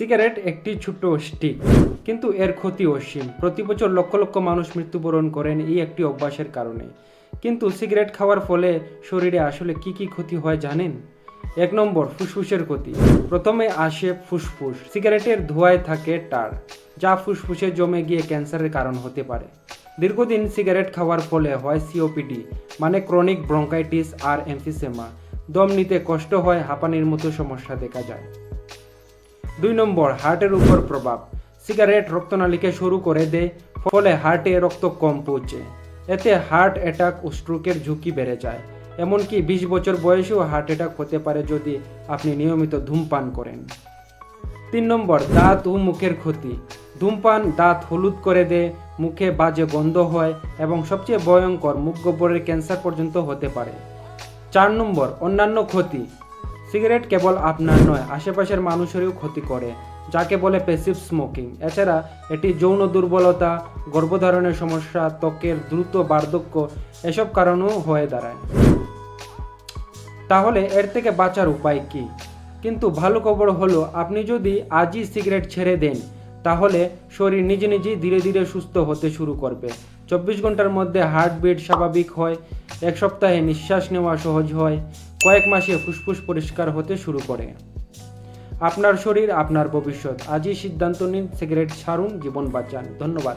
Cigarette একটি ছোট্ট stick কিন্তু এর ক্ষতি অসীম। প্রতি বছর লক্ষ লক্ষ মানুষ মৃত্যুবরণ করেন এই একটি অভ্যাসের কারণে। কিন্তু সিগারেট খাওয়ার ফলে শরীরে আসলে কি কি ক্ষতি হয় জানেন? এক নম্বর, ফুসফুসের ক্ষতি। প্রথমে আসে ফুসফুস, সিগারেটের ধোঁয়ায় থাকে টার, যা ফুসফুসে জমে গিয়ে ক্যান্সারের কারণ হতে পারে। দীর্ঘদিন সিগারেট খাওয়ার ফলে হয় সিওপিডি মানে ক্রনিক ব্রঙ্কাইটিস আর এমফিসেমা। দম নিতে কষ্ট হয়, হাঁপানির মতো সমস্যা দেখা যায়। দুই নম্বর, হার্টের উপর প্রভাব। সিগারেট রক্তনালীকে শুরু করে দেয়, ফলে হার্টে রক্ত কম পৌঁছে। এতে হার্ট অ্যাটাক ও স্ট্রোকের ঝুঁকি বেড়ে যায়। এমনকি বিশ বছর বয়সেও হার্ট অ্যাটাক হতে পারে যদি আপনি নিয়মিত ধূমপান করেন। তিন নম্বর, দাঁত ও মুখের ক্ষতি। ধূমপান দাঁত হলুদ করে দেয়, মুখে বাজে গন্ধ হয় এবং সবচেয়ে ভয়ঙ্কর মুখ গোবরের ক্যান্সার পর্যন্ত হতে পারে। চার নম্বর, অন্যান্য ক্ষতি। সিগারেট কেবল আপনার নয়, আশেপাশের মানুষেরও ক্ষতি করে, যাকে বলে প্যাসিভ স্মোকিং এছাড়া এটি যৌন দুর্বলতা, গর্ভধারণের সমস্যা, ত্বকের দ্রুত বার্ধক্য, এসব কারণেও হয়ে দাঁড়ায়। তাহলে এর থেকে বাঁচার উপায় কি? কিন্তু ভালো খবর হলো, আপনি যদি আজই সিগারেট ছেড়ে দেন, তাহলে শরীর নিজে নিজেই ধীরে ধীরে সুস্থ হতে শুরু করবে। চব্বিশ ঘণ্টার মধ্যে হার্টবিট স্বাভাবিক হয়, এক সপ্তাহে নিঃশ্বাস নেওয়া সহজ হয় কয়েক মাসে ফুসফুস পরিষ্কার হতে শুরু করে। আপনার শরীর, আপনার ভবিষ্যৎ। আজই সিদ্ধান্ত নিন, সিগারেট ছাড়ুন জীবন বাঁচান। ধন্যবাদ।